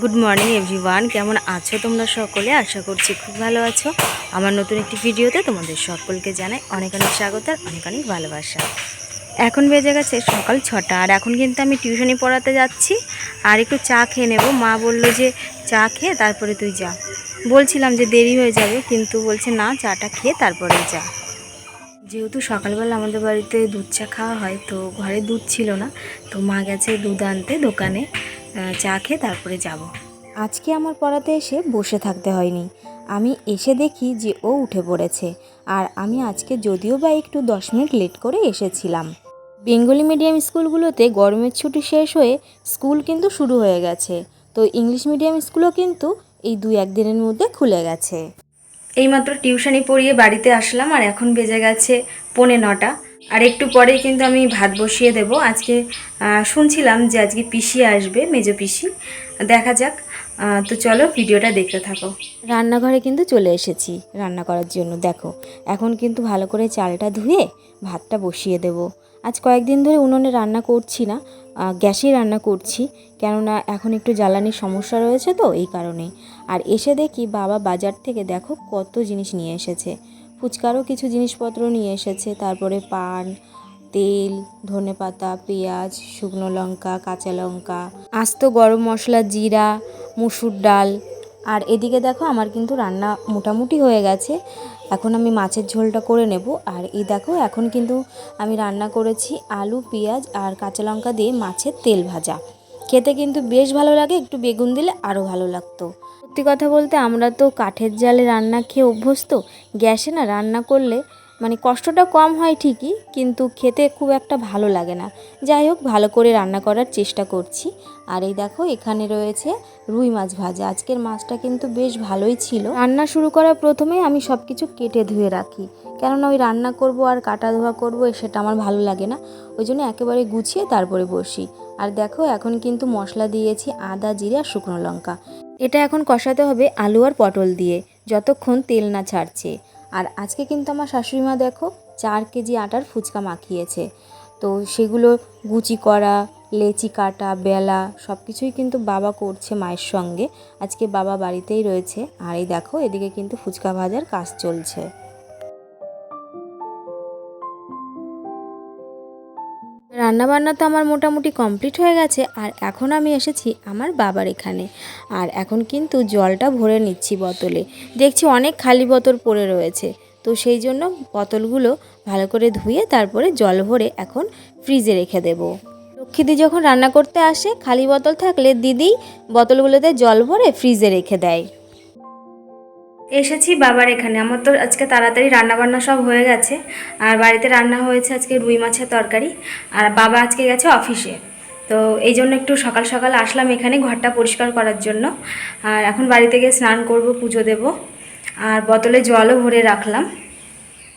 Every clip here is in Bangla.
গুড মর্নিং এভরিওয়ান কেমন আছো তোমরা সকলে? আশা করছি খুব ভালো আছো। আমার নতুন একটি ভিডিওতে তোমাদের সকলকে জানাই অনেক অনেক স্বাগত আর অনেক অনেক ভালোবাসা। এখন বেজে গেছে সকাল ছটা, আর এখন কিন্তু আমি টিউশনি পড়াতে যাচ্ছি। আর একটু চা খেয়ে নেব। মা বলল যে, চা খেয়ে তারপরে তুই যা। বলছিলাম যে দেরি হয়ে যাবে, কিন্তু বলছে, না, চাটা খেয়ে তারপরে যা। যেহেতু সকালবেলা আমাদের বাড়িতে দুধ চা খাওয়া হয়, তো ঘরে দুধ ছিল না, তো মা গেছে দুধ আনতে দোকানে। চা খেয়ে তারপরে যাব। আজকে আমার পড়াতে এসে বসে থাকতে হয়নি। আমি এসে দেখি যে ও উঠে পড়েছে। আর আমি আজকে যদিও বা একটু দশ মিনিট লেট করে এসেছিলাম। বেঙ্গলি মিডিয়াম স্কুলগুলোতে গরমের ছুটি শেষ হয়ে স্কুল কিন্তু শুরু হয়ে গেছে। তো ইংলিশ মিডিয়াম স্কুলও কিন্তু এই দুই একদিনের মধ্যে খুলে গেছে। এইমাত্র টিউশনি পড়িয়ে বাড়িতে আসলাম আর এখন বেজে গেছে পৌনে নটা। আর একটু পরেই কিন্তু আমি ভাত বসিয়ে দেব। আজকে শুনছিলাম যে আজকে পিসি আসবে, মেজো পিসি। দেখা যাক তো চলো ভিডিওটা দেখতে থাকো। রান্নাঘরে কিন্তু চলে এসেছি রান্না করার জন্য। দেখো, এখন কিন্তু ভালো করে চালটা ধুয়ে ভাতটা বসিয়ে দেব। আজ কয়েকদিন ধরে উনুনে রান্না করছি না গ্যাসেই রান্না করছি, কেননা এখন একটু জ্বালানির সমস্যা রয়েছে তো এই কারণে। আর এসে দেখি বাবা বাজার থেকে দেখো কত জিনিস নিয়ে এসেছে। ফুচকারও কিছু জিনিসপত্র নিয়ে এসেছে। তারপরে পান, তেল ধনেপাতা পেঁয়াজ, শুকনো লঙ্কা, কাঁচা লঙ্কা, আস্ত গরম মশলা, জিরা, মুসুর ডাল। আর এদিকে দেখো আমার কিন্তু রান্না মোটামুটি হয়ে গেছে। এখন আমি মাছের ঝোলটা করে নেব। আর এই দেখো এখন কিন্তু আমি রান্না করেছি আলু, পেঁয়াজ আর কাঁচা লঙ্কা দিয়ে মাছের তেল ভাজা। খেতে কিন্তু বেশ ভালো লাগে, একটু বেগুন দিলে আরও ভালো লাগতো। সত্যি কথা বলতে আমরা তো কাঠের জালে রান্না খেয়ে অভ্যস্ত। গ্যাসে না রান্না করলে মানে কষ্টটা কম হয় ঠিকই, কিন্তু খেতে খুব একটা ভালো লাগে না। যাই হোক, ভালো করে রান্না করার চেষ্টা করছি। আর এই দেখো, এখানে রয়েছে রুই মাছ ভাজা। আজকের মাছটা কিন্তু বেশ ভালোই ছিল। রান্না শুরু করার প্রথমেই আমি সব কিছু কেটে ধুয়ে রাখি। কেননা ওই রান্না করব আর কাটা ধোয়া করব সেটা আমার ভালো লাগে না। ওই জন্য একেবারে গুছিয়ে তারপরে বসি। আর দেখো, এখন কিন্তু মশলা দিয়েছি আদা, জিরে আর শুকনো লঙ্কা। এটা এখন কষাতে হবে আলু আর পটল দিয়ে, যতক্ষণ তেল না ছাড়ছে। আর আজকে কিন্তু আমার শাশুড়ি মা দেখো চার কেজি আটার ফুচকা মাখিয়েছে। তো সেগুলো গুচি করা, লেচি কাটা, বেলা সব কিছুই কিন্তু বাবা করছে মায়ের সঙ্গে। আজকে বাবা বাড়িতেই রয়েছে। আর এই দেখো, এদিকে কিন্তু ফুচকা ভাজার কাজ চলছে। রান্নাবান্না তো আমার মোটামুটি কমপ্লিট হয়ে গেছে, আর এখন আমি এসেছি আমার বাবার এখানে। আর এখন কিন্তু জলটা ভরে নিচ্ছি বোতলে। দেখছি অনেক খালি বোতল পড়ে রয়েছে। তো সেই জন্য বোতলগুলো ভালো করে ধুয়ে তারপরে জল ভরে এখন ফ্রিজে রেখে দেব। লক্ষ্মীদি যখন রান্না করতে আসে, খালি বোতল থাকলে দিদি বোতলগুলোতে জল ভরে ফ্রিজে রেখে দেয়। এসেছি বাবার এখানে। আমার তো আজকে তাড়াতাড়ি রান্না বান্না সব হয়ে গেছে। আর বাড়িতে রান্না হয়েছে আজকে রুই মাছের তরকারি। আর বাবা আজকে গেছে অফিসে। তো এই জন্য একটু সকাল সকাল আসলাম এখানে ঘরটা পরিষ্কার করার জন্য। আর এখন বাড়িতে গিয়ে স্নান করব, পুজো দেব। আর বোতলে জলও ভরে রাখলাম।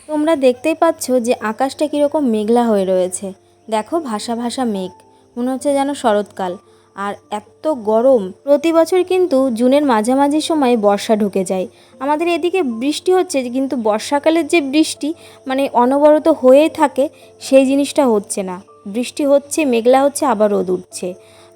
তোমরা দেখতেই পাচ্ছ যে আকাশটা কীরকম মেঘলা হয়ে রয়েছে। দেখো ভাসা ভাসা মেঘ। মনে হচ্ছে যেন শরৎকাল। আর এত গরম। প্রতি বছর কিন্তু জুনের মাঝামাঝি সময় বর্ষা ঢুকে যায়। আমাদের এদিকে বৃষ্টি হচ্ছে কিন্তু বর্ষাকালের যে বৃষ্টি মানে অনবরত হয়েই থাকে, সেই জিনিসটা হচ্ছে না। বৃষ্টি হচ্ছে, মেঘলা হচ্ছে, আবার রোদ উঠছে।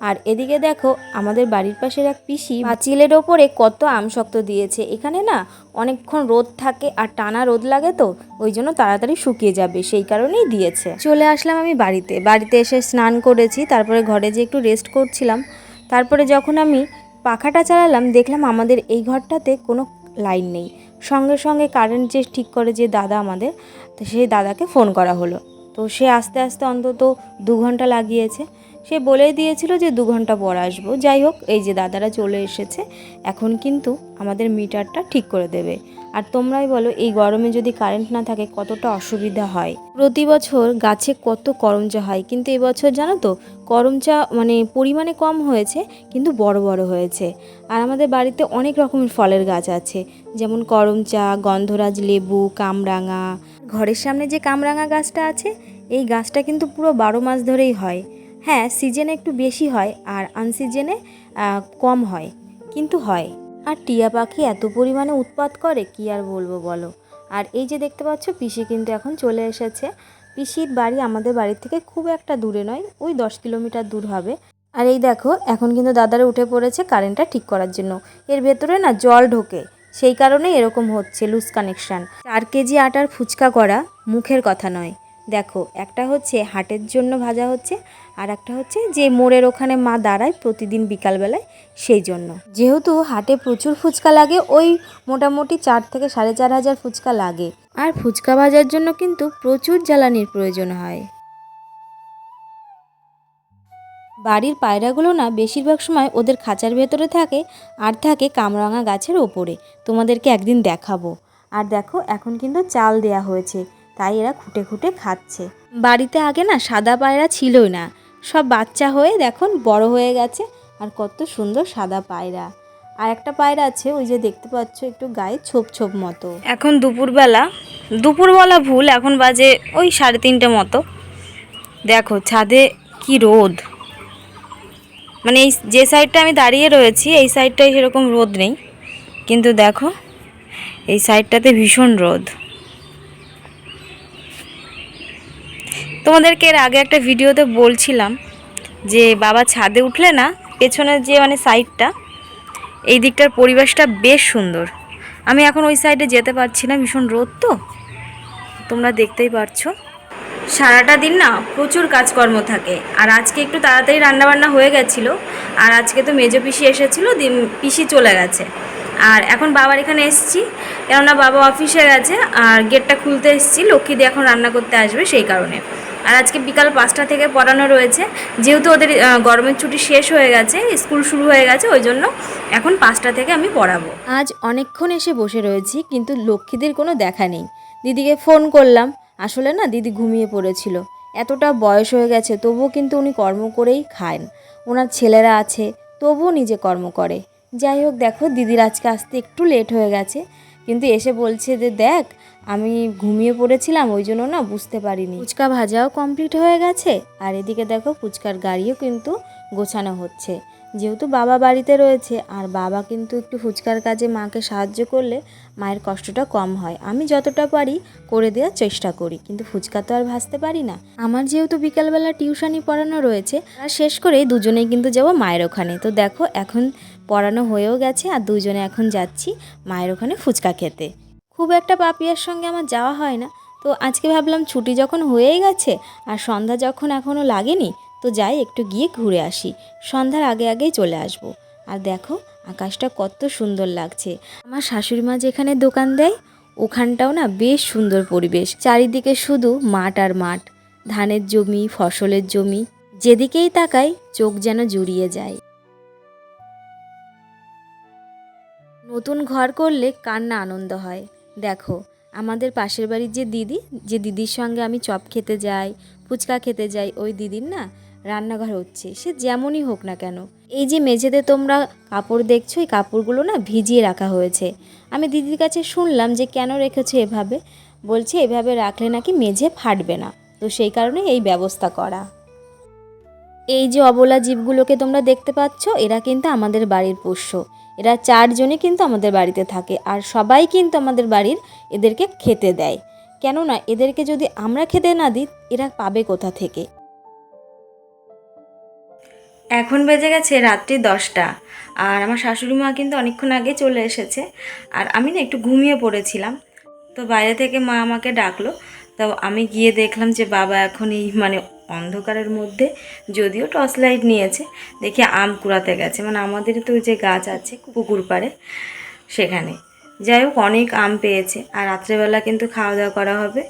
আর এদিকে দেখো, আমাদের বাড়ির পাশের এক পিসি পাঁচিলের ওপরে কত আমশক্ত দিয়েছে। এখানে না অনেকক্ষণ রোদ থাকে আর টানা রোদ লাগে তো, ওই জন্য তাড়াতাড়ি শুকিয়ে যাবে, সেই কারণেই দিয়েছে। চলে আসলাম আমি বাড়িতে। বাড়িতে এসে স্নান করেছি, তারপরে ঘরে যে একটু রেস্ট করছিলাম। তারপরে যখন আমি পাখাটা চালালাম, দেখলাম আমাদের এই ঘরটাতে কোনো লাইন নেই। সঙ্গে সঙ্গে কারেন্ট যে ঠিক করে যে দাদা আমাদের, তো সেই দাদাকে ফোন করা হলো। তো সে আস্তে আস্তে অন্তত দু ঘণ্টা লাগিয়েছে। সে বলেই দিয়েছিল যে দু ঘণ্টা পর আসব। যাই হোক, এই যে দাদারা চলে এসেছে, এখন কিন্তু আমাদের মিটারটা ঠিক করে দেবে। আর তোমরাই বলো, এই গরমে যদি কারেন্ট না থাকে, কতটা অসুবিধা হয়? প্রতি বছর গাছে কত করমচা হয়, কিন্তু এবছর জানো তো করমচা মানে পরিমাণে কম হয়েছে, কিন্তু বড় বড় হয়েছে। আর আমাদের বাড়িতে অনেক রকমের ফলের গাছ আছে, যেমন করমচা গন্ধরাজ লেবু, কামরাঙা। ঘরের সামনে যে কামরাঙা গাছটা আছে, এই গাছটা কিন্তু পুরো বারো মাস ধরেই হয়। হ্যাঁ সিজনে একটু বেশি হয় আর আনসিজনে কম হয়, কিন্তু হয়। আর টিয়া পাখি এত পরিমাণে উৎপাত করে, কি আর বলব বলো? আর এই যে দেখতে পাচ্ছ, পিসি কিন্তু এখন চলে এসেছে। পিসির বাড়ি আমাদের বাড়ি থেকে খুব একটা দূরে নয়, ওই দশ কিলোমিটার দূর হবে। আর এই দেখো, এখন কিন্তু দাদারা উঠে পড়েছে কারেন্টটা ঠিক করার জন্য। এর ভেতরে না জল ঢোকে, সেই কারণে এরকম হচ্ছে লুজ কানেকশান চার কেজি আটার ফুচকা করা মুখের কথা নয়। দেখো, একটা হচ্ছে হাটের জন্য ভাজা হচ্ছে, আর একটা হচ্ছে যে মোড়ের ওখানে মা দাঁড়ায় প্রতিদিন বিকালবেলায় সেই জন্য। যেহেতু হাটে প্রচুর ফুচকা লাগে, ওই মোটামুটি চার থেকে সাড়ে চার হাজার ফুচকা লাগে। আর ফুচকা ভাজার জন্য কিন্তু প্রচুর জ্বালানির প্রয়োজন হয়। বাড়ির পায়রাগুলো না বেশিরভাগ সময় ওদের খাঁচার ভেতরে থাকে, আর থাকে কামরাঙা গাছের ওপরে। তোমাদেরকে একদিন দেখাবো। আর দেখো, এখন কিন্তু চাল দেয়া হয়েছে। তাই এরা খুঁটে খুঁটে খাচ্ছে। বাড়িতে আগে না সাদা পায়রা ছিলই না। সব বাচ্চা হয়ে দেখুন বড় হয়ে গেছে আর কত সুন্দর সাদা পায়রা। আর একটা পায়রা আছে, ওই যে দেখতে পাচ্ছ একটু গায়ে ছোপ ছোপ মতো। এখন দুপুরবেলা দুপুর বলা ভুল, এখন বাজে ওই সাড়ে তিনটে মতো। দেখো ছাদে কি রোদ। মানে এই যে সাইডটা আমি দাঁড়িয়ে রয়েছি, এই সাইডটায় সেরকম রোদ নেই। কিন্তু দেখো, এই সাইডটাতে ভীষণ রোদ। তোমাদেরকে এর আগে একটা ভিডিওতে বলছিলাম যে বাবা ছাদে উঠলে না, পেছনের যে মানে সাইডটা এই দিকটার পরিবেশটা বেশ সুন্দর। আমি এখন ওই সাইডে যেতে পারছি না, ভীষণ রোদ তো। তোমরা দেখতেই পারছ। সারাটা দিন না প্রচুর কাজকর্ম থাকে। আর আজকে একটু তাড়াতাড়ি রান্নাবান্না হয়ে গেছিল, আর আজকে তো মেজো পিসি এসেছিল, দিন পিসি চলে গেছে। আর এখন বাবার এখানে এসেছি, কেননা বাবা অফিসে গেছে, আর গেটটা খুলতে এসেছি, লক্ষ্মী দিয়ে এখন রান্না করতে আসবে, সেই কারণে। আর আজকে বিকাল পাঁচটা থেকে পড়ানো রয়েছে। যেহেতু ওদের গরমের ছুটি শেষ হয়ে গেছে, স্কুল শুরু হয়ে গেছে, ওই জন্য এখন পাঁচটা থেকে আমি পড়াবো। আজ অনেকক্ষণ এসে বসে রয়েছি, কিন্তু লক্ষ্মীদের কোনো দেখা নেই। দিদিকে ফোন করলাম, আসলে না দিদি ঘুমিয়ে পড়েছিল। এতটা বয়স হয়ে গেছে, তবুও কিন্তু উনি কর্ম করেই খান। ওনার ছেলেরা আছে, তবুও নিজে কর্ম করে। যাই হোক, দেখো, দিদির আজকে আসতে একটু লেট হয়ে গেছে। কিন্তু এসে বলছে যে, দেখ, আমি ঘুমিয়ে পড়েছিলাম, ওই জন্য না বুঝতে পারিনি। ফুচকা ভাজাও কমপ্লিট হয়ে গেছে। আর এদিকে দেখো, ফুচকার গাড়িও কিন্তু গোছানো হচ্ছে। যেহেতু বাবা বাড়িতে রয়েছে, আর বাবা কিন্তু একটু ফুচকার কাজে মাকে সাহায্য করলে মায়ের কষ্টটা কম হয়। আমি যতটা পারি করে দেওয়ার চেষ্টা করি, কিন্তু ফুচকা তো আর ভাজতে পারি না। আমার যেহেতু বিকালবেলা টিউশনি পড়ানো রয়েছে, আর শেষ করে দুজনেই কিন্তু যাব মায়ের ওখানে। তো দেখো, এখন পড়ানো হয়েও গেছে আর দুজনে এখন যাচ্ছি মায়ের ওখানে ফুচকা খেতে। খুব একটা পাপিয়ার সঙ্গে আমার যাওয়া হয় না। তো আজকে ভাবলাম ছুটি যখন হয়েই গেছে আর সন্ধ্যা যখন এখনও লাগেনি, তো যাই একটু গিয়ে ঘুরে আসি। সন্ধ্যার আগে আগেই চলে আসব। আর দেখো, আকাশটা কত সুন্দর লাগছে। আমার শাশুড়ি মা যেখানে দোকান দেয়, ওখানটাও না বেশ সুন্দর পরিবেশ। চারিদিকে শুধু মাঠ আর মাঠ। ধানের জমি, ফসলের জমি, যেদিকেই তাকাই চোখ যেন জুড়িয়ে যায়। নতুন ঘর করলে কার না আনন্দ হয়। দেখো, আমাদের পাশের বাড়ির যে দিদি, যে দিদির সঙ্গে আমি চপ খেতে যাই, ফুচকা খেতে যাই, ওই দিদির না রান্নাঘর হচ্ছে। সে যেমনই হোক না কেন। এই যে মেঝেতে তোমরা কাপড় দেখছ, এই কাপড়গুলো না ভিজিয়ে রাখা হয়েছে। আমি দিদির কাছে শুনলাম যে, কেন রেখেছো এভাবে? বলছে, এভাবে রাখলে নাকি মেঝে ফাটবে না। তো সেই কারণে এই ব্যবস্থা করা। এই যে অবলা জীবগুলোকে তোমরা দেখতে পাচ্ছ, এরা কিন্তু আমাদের বাড়ির পোষ্য। এরা চারজনই কিন্তু আমাদের বাড়িতে থাকে আর সবাই কিন্তু আমাদের বাড়ির এদেরকে খেতে দেয়। কেননা এদেরকে যদি আমরা খেতে না দিই, এরা পাবে কোথা থেকে? এখন বেজে গেছে রাত্রি দশটা আর আমার শাশুড়ি মা কিন্তু অনেকক্ষণ আগে চলে এসেছে আর আমি না একটু ঘুমিয়ে পড়েছিলাম। তো বাইরে থেকে মা আমাকে ডাকলো। তো আমি গিয়ে দেখলাম যে বাবা এখন এই মানে অন্ধকারের মধ্যে যদিও টর্চ লাইট নিয়েছে, দেখি আম কুড়াতে গেছে। মানে আমাদের তো যে গাছ আছে পুকুর পাড়ে সেখানে। যাই হোক, অনেক আম পেয়েছে। আর রাত্রেবেলা কিন্তু খাওয়া দাওয়া করা হবে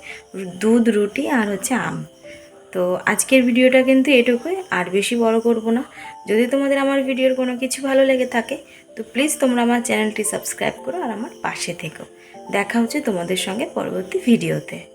দুধ, রুটি আর হচ্ছে আম। তো আজকের ভিডিওটা কিন্তু এটুকুই। আর বেশি বড় করব না। যদি তোমাদের আমার ভিডিওর কোনো কিছু ভালো লেগে থাকে, তো প্লিজ তোমরা আমার চ্যানেলটি সাবস্ক্রাইব করো আর আমার পাশে থেকো। দেখা হচ্ছে তোমাদের সঙ্গে পরবর্তী ভিডিওতে।